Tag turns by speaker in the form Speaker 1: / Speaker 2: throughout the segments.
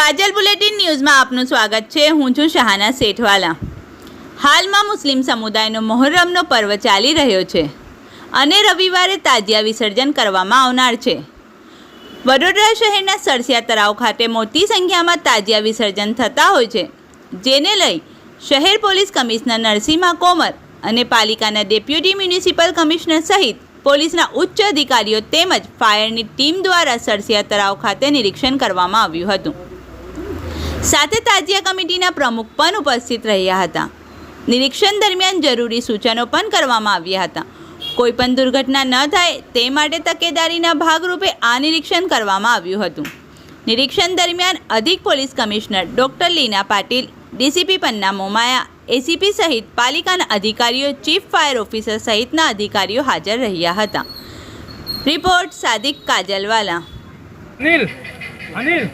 Speaker 1: કાજલ bulletin ન્યૂઝમાં આપનું સ્વાગત છે. હું છું શહાના શેઠવાલા. હાલમાં મુસ્લિમ સમુદાયનો મોહર્રમનો પર્વ ચાલી રહ્યો છે અને રવિવારે તાજિયા વિસર્જન કરવામાં આવનાર છે. વડોદરા શહેરના સરસિયા તળાવ ખાતે મોટી સંખ્યામાં તાજિયા વિસર્જન થતા હોય છે, જેને લઈ શહેર પોલીસ કમિશનર નરસિંહા કોમર અને પાલિકાના ડેપ્યુટી મ્યુનિસિપલ કમિશનર સહિત પોલીસના ઉચ્ચ અધિકારીઓ તેમજ ફાયરની ટીમ દ્વારા સરસિયા તળાવ ખાતે નિરીક્ષણ કરવામાં આવ્યું હતું. સાથે તાજિયા કમિટીના પ્રમુખ પણ ઉપસ્થિત રહ્યા હતા. નિરીક્ષણ દરમિયાન જરૂરી સૂચનો પણ કરવામાં આવ્યા હતા. કોઈ પણ દુર્ઘટના ન થાય તે માટે તકેદારીના ભાગરૂપે આ નિરીક્ષણ કરવામાં આવ્યું હતું. નિરીક્ષણ દરમિયાન અધિક police commissioner doctor Leena Patil, DCP Panna Momaya, ACP સહિત પાલિકાના અધિકારીઓ, ચીફ ફાયર ઓફિસર સહિતના અધિકારીઓ હાજર રહ્યા હતા. રિપોર્ટ સાદિક કાજલવાલા.
Speaker 2: અનિલ અનિલ.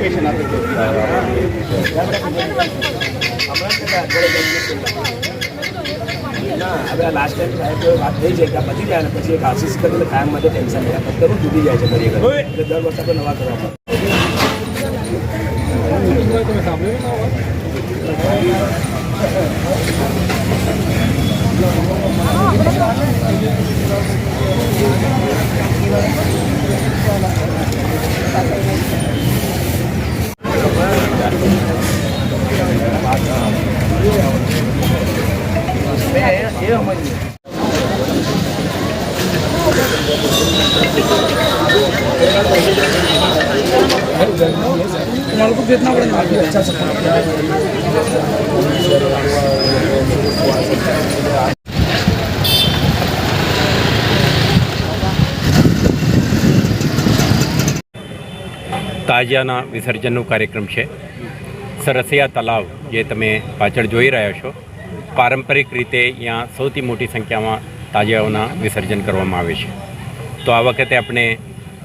Speaker 3: એપ્લિકેશન આપી
Speaker 4: લાસ્ટ ટાઈમ સાહેબ વાત થઈ છે કે બચી જાય ને પછી એક આશીષ કરીને કાયમ માટે ટેન્શન નહીં ફક્ત જુદી જાય છે દરેક દર વર્ષે આપણે નવા કરવા तुम्हारे को देखना पड़ेगा आगे अच्छा से
Speaker 5: તાજિયાના વિસર્જનનો કાર્યક્રમ છે સરસિયા તલાવ જે તમે પાછળ જોઈ રહ્યા છો પારંપરિક રીતે અહીંયા સૌથી મોટી સંખ્યામાં તાજિયાઓના વિસર્જન કરવામાં આવે છે. તો આ વખતે આપણે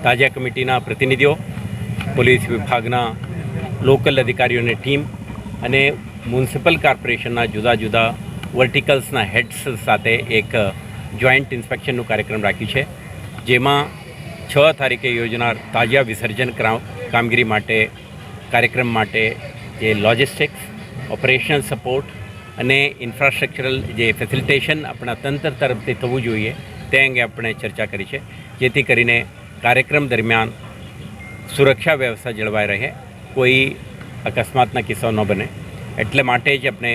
Speaker 5: તાજિયા કમિટીના પ્રતિનિધિઓ, પોલીસ વિભાગના લોકલ અધિકારીઓની ટીમ અને મ્યુનિસિપલ કોર્પોરેશનના જુદા જુદા વર્ટિકલ્સના હેડ્સ સાથે એક જોઈન્ટ ઇન્સ્પેક્શનનું કાર્યક્રમ રાખ્યું છે, જેમાં છ તારીખે યોજનાર તાજિયા વિસર્જન કામગીરી માટે, કાર્યક્રમ માટે જે લોજિસ્ટિક્સ, ઓપરેશનલ સપોર્ટ અને ઇન્ફ્રાસ્ટ્રક્ચરલ જે ફેસિલિટેશન આપણા તંત્ર તરફથી થવું જોઈએ, તે અંગે આપણે ચર્ચા કરી છે. જેથી કરીને કાર્યક્રમ દરમિયાન સુરક્ષા વ્યવસ્થા જળવાઈ રહે, કોઈ અકસ્માતના કિસ્સો ન બને. એટલે માટે જ આપણે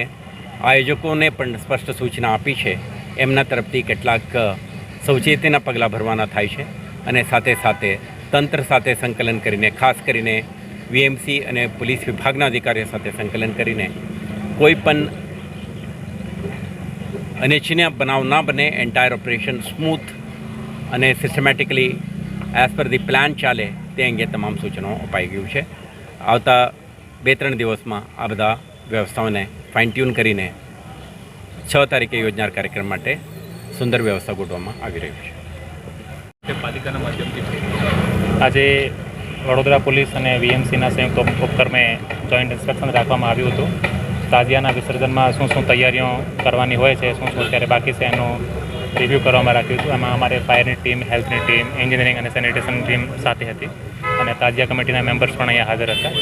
Speaker 5: આયોજકોને પણ સ્પષ્ટ સૂચના આપી છે, એમના તરફથી કેટલાક સૌચેતીના પગલાં ભરવાના થાય છે અને સાથે સાથે તંત્ર સાથે સંકલન કરીને, ખાસ કરીને વીએમસી અને પોલીસ વિભાગના અધિકારીઓ સાથે સંકલન કરીને કોઈ પણ અનિચ્છનીય બનાવ ના બને એન્ટાયર ઓપરેશન સ્મૂથ અને systematically as per the plan ચાલે તે અંગે તમામ સૂચનો અપાઈ ગયું છે. આવતા બે ત્રણ દિવસમાં આ બધા વ્યવસ્થાઓને ફાઇન ટ્યુન કરીને છ તારીખે યોજનાર કાર્યક્રમ માટે સુંદર વ્યવસ્થા ગોઠવવામાં આવી રહ્યું છે.
Speaker 2: પાલિકાના માધ્યમથી?
Speaker 6: આજે વડોદરા પોલીસ અને વીએમસીના સંયુક્ત ઉપ- ઉપક્રમે જોઈન્ટ ઇન્સ્પેક્શન રાખવામાં આવ્યું હતું. તાજિયાના વિસર્જનમાં શું શું તૈયારીઓ કરવાની હોય છે શું શું અત્યારે બાકી છે એનું રિવ્યૂ કરવામાં રાખ્યું હતું. એમાં અમારે ફાયરની ટીમ હેલ્થની ટીમ એન્જિનિયરિંગ અને સેનિટેશન ટીમ સાથે હતી અને તાજિયા કમિટીના મેમ્બર્સ પણ અહીંયા હાજર હતા.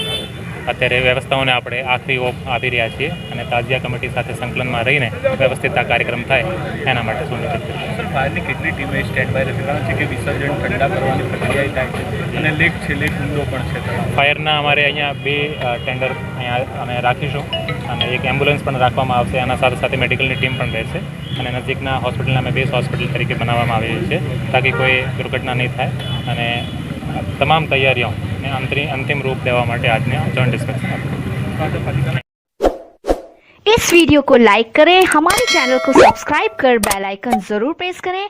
Speaker 6: અત્યારે વ્યવસ્થાઓને આપણે આખરી ઓપ આપી રહ્યા છીએ અને તાજિયા કમિટી સાથે સંકલનમાં રહીને વ્યવસ્થિત આ કાર્યક્રમ થાય એના માટે સુનિશ્ચિત કરીશું.
Speaker 2: ફાયરની કેટલી ટીમે સ્ટેન્ડ બાય રહેશે કારણ છે કે વિસર્જન ઠંડા કરવાની પ્રક્રિયા થાય છે અને લેક છે લેક ઊંડો પણ છે.
Speaker 6: ફાયરના અમારે અહીંયા બે ટેન્ડર અહીંયા અમે રાખીશું અને એક એમ્બ્યુલન્સ પણ રાખવામાં આવશે આના સાથે સાથે મેડિકલની ટીમ પણ રહેશે અને નજીકના હોસ્પિટલને અમે બેઝ હોસ્પિટલ તરીકે બનાવવામાં આવી છે તાકી કોઈ દુર્ઘટના નહીં થાય અને તમામ તૈયારીઓને અંતરી અંતિમ રૂપ દેવા માટે આજને જોઈન્ટ ડિસ્કશન આપ્યું
Speaker 7: इस वीडियो को लाइक करें हमारे चैनल को सब्सक्राइब कर बेल आइकन जरूर प्रेस करें